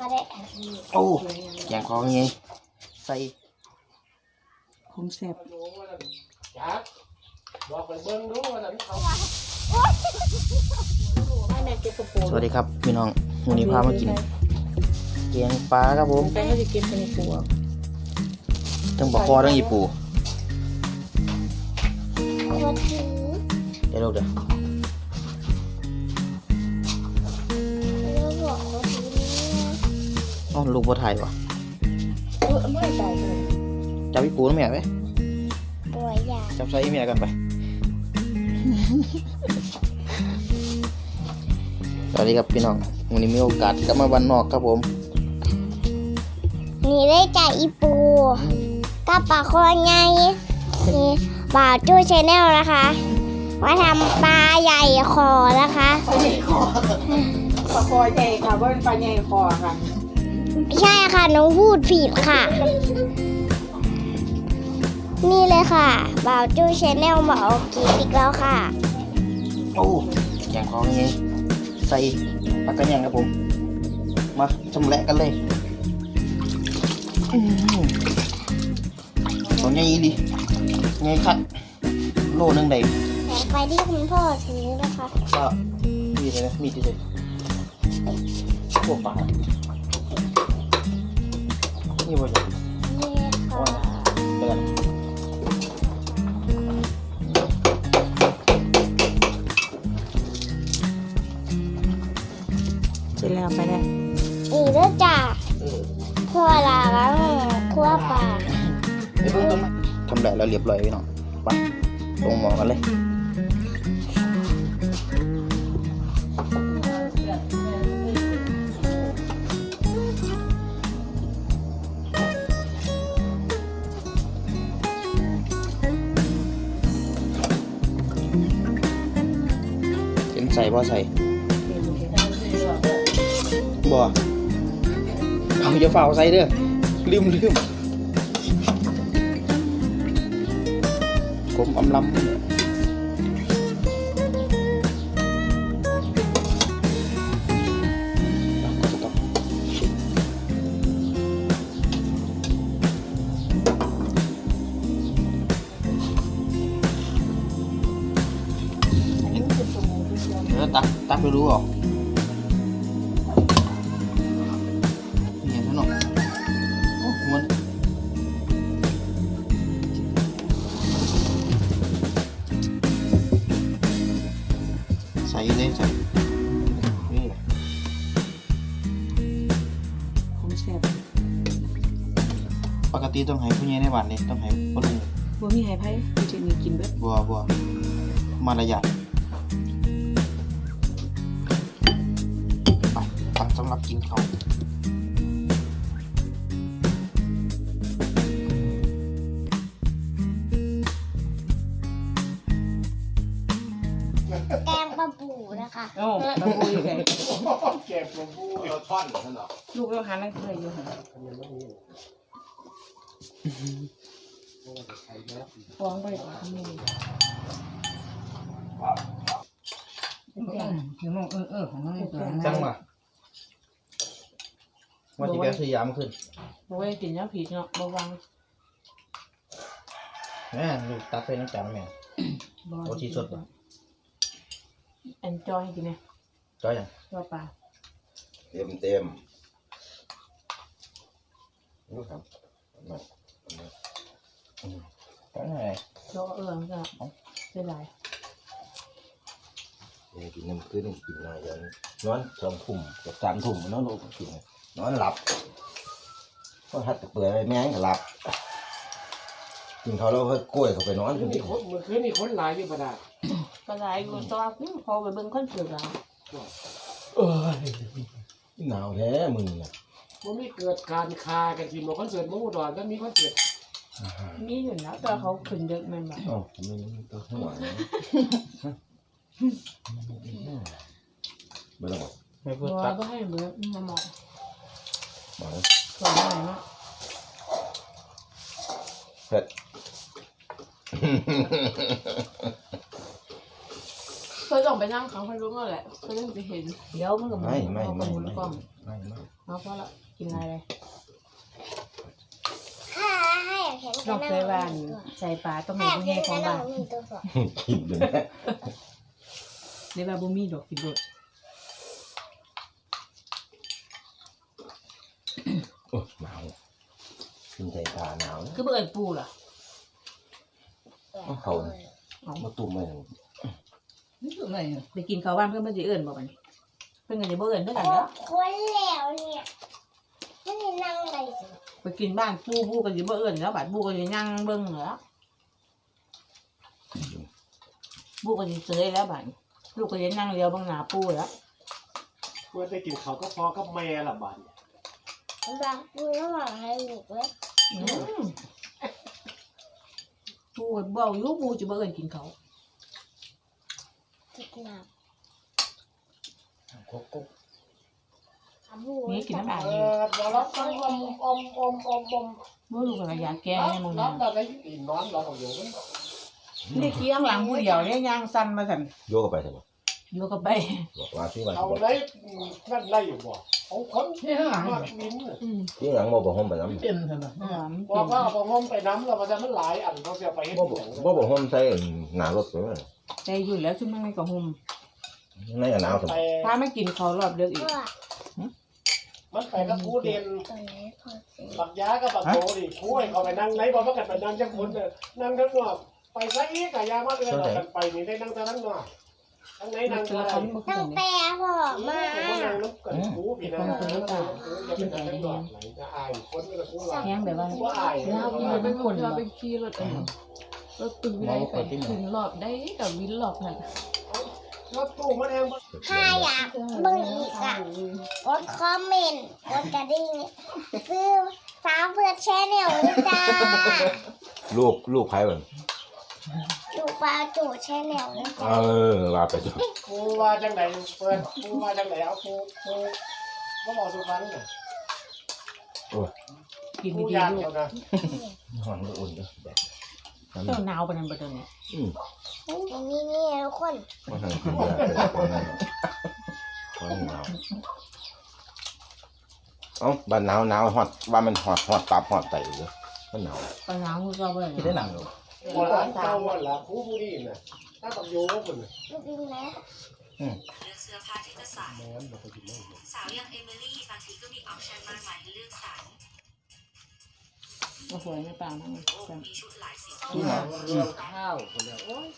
ก็ได้โอ้แกงของไงใส่ผมแซ่บจับบอกไปเบิ่งดูว่านั่นเขาให้แม่เก็บกระโปรงสวัสดีครับพี่น้องวันนี้พามากินแกงปลาครับผมไปให้จะเก็บเป็นตัวทั้งปลาคอทั้งอีปูรถถือเดี๋ยวเราเดี๋ยวแล้ว เอ้าลูกบัวไทยวะเออไม่ใส่เลยจับอีปูนะแม่ไปป่วยยาจับใส่แม่กันไป สวัสดีครับพี่น้องวันนี้มีโอกาสกลับมาวันนอกครับผมนี่ได้จากอีปูกับปลาคอไงนี่บ่าวจู้ชาแนลนะคะมาทำปลาใหญ่คอนะคะปลาใหญ่คอปลาคอใหญ่ค่ะว่าเป็นปลาใหญ่คอค่ะไม่ ใช่ค่ะน้องพูดผิดค่ะ นี่เลยค่ะบ่าวจู้ชาแนลมาออกคลิปอีกแล้วค่ะ โอ้แกงของไงใส่ปลากระแยงครับผม มาชำแหละกันเลยอื้อหือของใหญ่ดีใหญ่คัดโลนึงได้แสงไฟที่คุณพ่อถือนะคะก็มีดเลยนะมีดเลยพวกปลา นี่บ่ใช่นี่ค่ะเปิดเสร็จแล้วไปได้นี่เด้อจ้าเออคั่วลาแล้วคั่วปลาเดี๋ยวเพิ่งต้นไม้ทำได้แล้วเรียบร้อยพี่น้องไปลงหมอกันเลย บ่ใส่บ่เอาอย่าฝ่าเอาใส่เด้อลืมลืมกลมอำลำ ตักไปรู้หรอเนี่ยท่านหนอโอ้มันใส่เลยใส่นี่ผมแซ่บปกติต้องให้ผู้ใหญ่ในบ้านเลยต้องให้พ่อลุงบ่มีไห้ไผ่จริงๆมีกินเบิดบัวบัวมารยาท ตักสำหรับกินเขาวแกงปลาบูนะคะโอ้ปลาบูอยู่ไงเก็บลงผู้เราท่อนท่านหรอลูกเราหานั่งเคยอยู่ค่ะฟ้องไปกว่าทำไมจังมาว่าจะ แกสยามขึ้นบ่ไว้กินยาผิดเนาะบ่วางแม่ลูกตักใส่น้ำจานแม่ บ่โอ้ที่สดเหรออันจอยกินเนี่ยจ้อยยังว่าปลาเต็มเต็มนี่ครับจ้อยยังไงเราเอื้องก็เป็นไรนี่กินน้ำขึ้นกินหน่อยอย่างนอนสองทุ่มกับสามทุ่มนอนลูกกิน นอนหลับก็หัดเปิดอะไรแม่งก็หลับกินเขาแล้วก็กล้วยเขาไปนอนคืกิอนมีที่คนเมื่อคืนมีคนหลายอยู่ประดาก็หลายอยู่แตัวาพอไปเบิ่งคอนเสิร์ตแล้วเอ้ยหนาวแท้มึงเนี่ยมันไม่เกิดการคากันทีมคอนเสิร์ตมุ่งอุดรก็มีคอนเสิร์ตมีอยู่นะแต่เขาขึ้นเยอะแม่นบ่อ๋อมึงตัวหัวนะไม่ต้องบอก ไม่พูบ่ดว่าตัก บ่ให้เบิ่งมาหมอก บอกนะส่วนไหนเนาะเผ็ดเคยลองไปนั่งเขาเขารู้ก็แหละเขาเริ่มจะเห็นเดี๋ยวมันก็หมุไม่นไม่เอาก็ไม่หมุนไม่กล้องไม่ไม่เอาพอละกินอะไรเลยถ้าให้อยากเห็นนอกเคยบ้านใส่ปลาต้องถ้าให้อยากผู้เห็ใหญ่นของกระดบ้างนมีตัวสองกินเลยนะในบ้านบ่มีดอกกินโดดโอ้หนาวกินใจตาหนาวนะ คือบ่เอิ้นปูล่ะเอาเขาเอามาตุ่มไว้หนึ่งนี่คืออะไรเนี่ยไปกินข้าวบ้านเพิ่นมันสิเอิ้นบ่บัดนี้เพิ่นก็สิบ่เอิ้นด้วยกันโอ้เนาะคนแล้วเนี่ยไม่ได้นั่งอะไรสิไปกินบ้านปูปูก็สิบ่เอิ้นแล้วบัดปูก็สินั่งเบิ่งเหรอปูก็สิเสยแล้วบัดลูกก็สินั่งเลียวเบิ่งหน้าปูแล้วเมื่อได้กินเขาวก็พอกับแม่ละบาดเนี่ยรักดูระหว่างให้ลูกเลยอืม ปูก็เว้าอยู่ปูจะบ่เอิ้นกินข้าวจิกหนักโกุ๊กกุ๊กอาบูนี่กินน้ำลายเออยู่อเรารับตั้งอมอมอมอมอมบ่ลูกก็อยากแก้รับให้มึงรันะบเราได้ยินนอนเราของอยู่มันนี่ขี้ข้างหลังผู้เดียวเนี่ยย่างสั้นมาสั่นโยกเข้าไปใช่ไหมอยู่กับไปบอกว่าที่วันเอาได้นั่นได้อยู่บ่ เอาคนที่ข้างหลังมินอืมที่หลังมาบอกห้องไปน้ำเป็นใช่ไหมหอมบอกว่าเอาห้องไปน้ำเรามันจะมันหลายอันเขาจะไปให้บ่บอกบ่บอกห้องใส่หนารถไปไหมใจอยู่แล้วชุ่มไม่กับหุ่มในหนาวสมไปถ้าไม่กินเขาวรอบเดือกอีกเพื่อมันไปกับครูเด่นตัวนี้พอสิบักยากับบักโตดิครูให้เขาไปนั่งไหนบอกว่ากันไปนั่งจังคนเด้อนั่งทั้งนอกไปซะอีกกะยามาเลยเรากันไปนี่ได้นั่งแต่ทั้งนอก ทั้งไหนนันั่กงเสืก็อได้เขาไม่มาขึ้ตั้นงเลยแต่พ่อมาผมนั่งนึกกันครูพี่นะจะเป็นทั้งนอกไหนจะอายคนก็ครูว่าแห้งแบบว่าว่าอายเล่าที่เรามันเป็เป็นนคคนนเราแบบเป็นขี่รถเองรถตึงได้ไปถึงรอบได้กับวินรอบนั่นรถตู้มันเองถ้าอยากเบิ่งอีกอะกดคอมเมนต์กดกระดิ่งซื้อสาวเพื่อแชนแนลด้วยจ้า ลูกลูกใครบ้าง ดูปลาจูแชนแนลด้วยเอจ้าอว่าไปจ้ะครูว่าจังไหนเปิดครูว่าจังไหนเอาครูครูก็บอกสุพรรณน่ะกินครูดียากๆลูเดีกยวนะหอนอุ่นๆเด้อแดดน้ำเจ้าหนาวปานนั้นบ่เดี๋ยวนี้อืมนี่นี่ทุกคนมาทางกินยาไปแล้วคนนั้นคนหนาวเอ้าบ้านหนาวหนาวฮอดว่ามันฮอดฮอดตับฮอดไตอยู่เด้อมันหนาวปานหนาวคือเก่าบ่ที่ได้ได้หนังอยู่ วันละเก้าวันละครูผู้นี้น่ะถ้าปักโยกมันลูกดินนะเลือกเสื้อผ้าที่จะใส่สาวอย่างเอมิลี่บางทีก็มีออปชั่นมากมายให้เลือกสรรบ่สวยไม่ปางนั่นสั่นมีชุดหลายสีที่มาเรื่องข้าวคนเดียวโอ้ย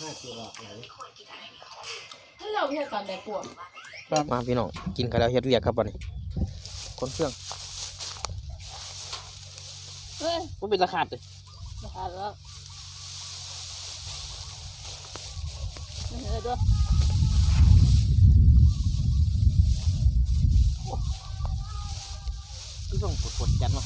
ห้ากิโลไหนถ้าเราเรียกตอนแต่ปวดมาพี่น้องกินกันแล้วเฮ็ดเวียกครับวันนี้คนเครื่องเฮ้ยมันเป็นราคาเลย ขาดแล้วเออด้วยคือส่งกดๆจันวะ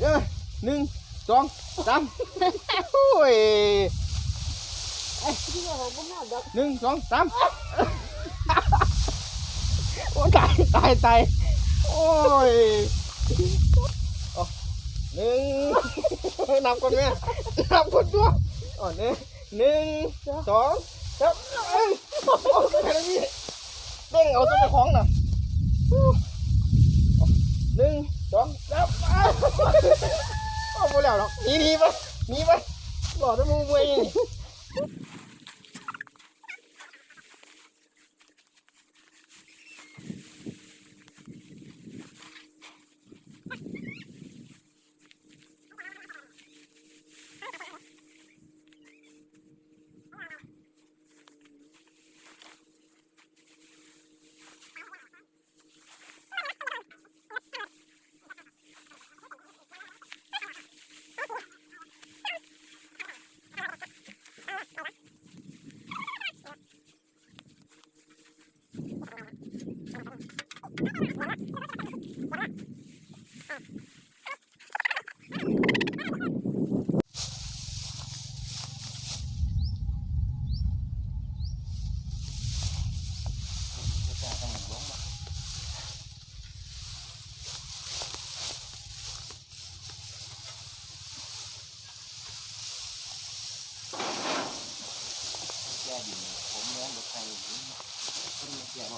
เอ้ยหนึ่งสองสามโอ้ยหนึ่งสองสามโอ้ตายตายตายโอ้ยเอาหนึ่งนับคนแม่นับคนตัวอ๋อหนึ่งหนึ่งสองสามเอ้ยแค่นี้เด้งเอาตัวไปของน่ะหนึ่งสองสามโอ้โหแล้วหรอกหนีหนีไปหนีไปหลอดมือมวยนี่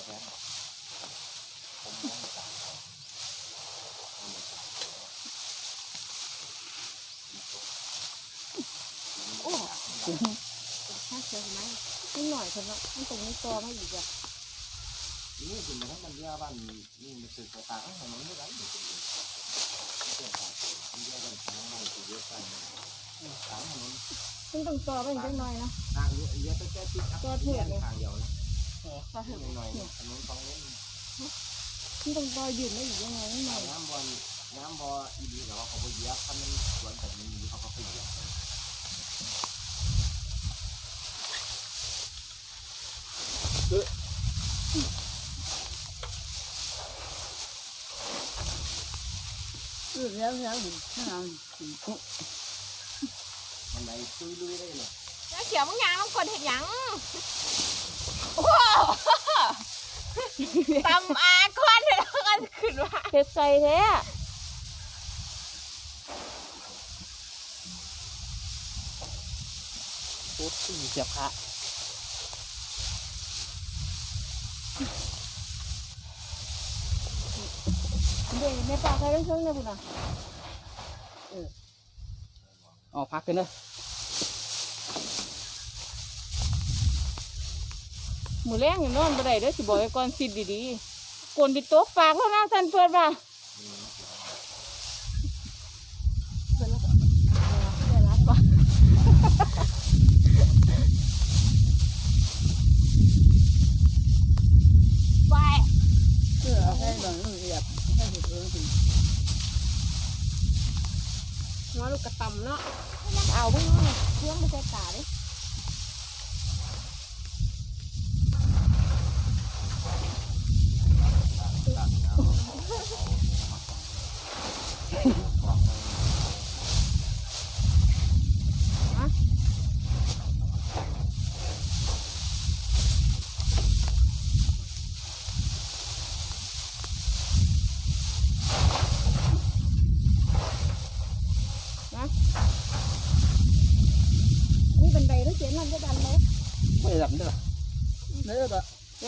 คนแก่บ่แม่นผมแม่นตายถ้าเจอไหมนิดหน่อยคนละมันตรงนี้ตอมาอีกอะนี่คือมันมันเรียกบ้านนี่มันคือกระตางถนนไม่ได้อยู่ตรงนี้เจ้าตามันเรียกกันทางบ้านคือเยอะกันทางถนนมันต้องตอไปอีกจังหน่อยนะทางนี้เยอะแต่แค่ติดทางเดียวนะ ตอเถื่อนหน่อยถนนสองเลนมันต้องตอยืนได้อีกยังไงหน่อยน้ำบอลน้ำบอลอีดีเขาเขาไปเยียบถ้ามันสวนแต่มันมีเขาก็ไปเยียบเอืออแล้วแล้วถึงข้างหลังมันไหนซุยลุยได้เลยแล้วเขียวมึงยังต้องคนเห็นยัง ตำอาคอนแล้วกันขึ้นว่าเผ็ดใส่แท้โอ้ยเสียบขาเดี๋ยวแม่ปลาใครเรื่องเครื่องเนี่ยพุ่นอะอ๋อพักกันเนอะ หมูแรงอย่างนอนบ่ได้เด้อสิบอกไว้ก่อนสิดีๆกวนดิโต๊ะปากแล้วนะท่านเพื่อนว่าเพื่อนแล้วก็เพื่อนรักว่ะไปเออให้หลังเรียบให้เห็นเรื่องจริงหัวลูกกระตำเนาะ เอาเพิ่งเครื่องไม่ใช่ตาเลยนี่ บันไดแล้วเขียนมันจะดันเลยไม่หลับเด้อเนื้อตัวแย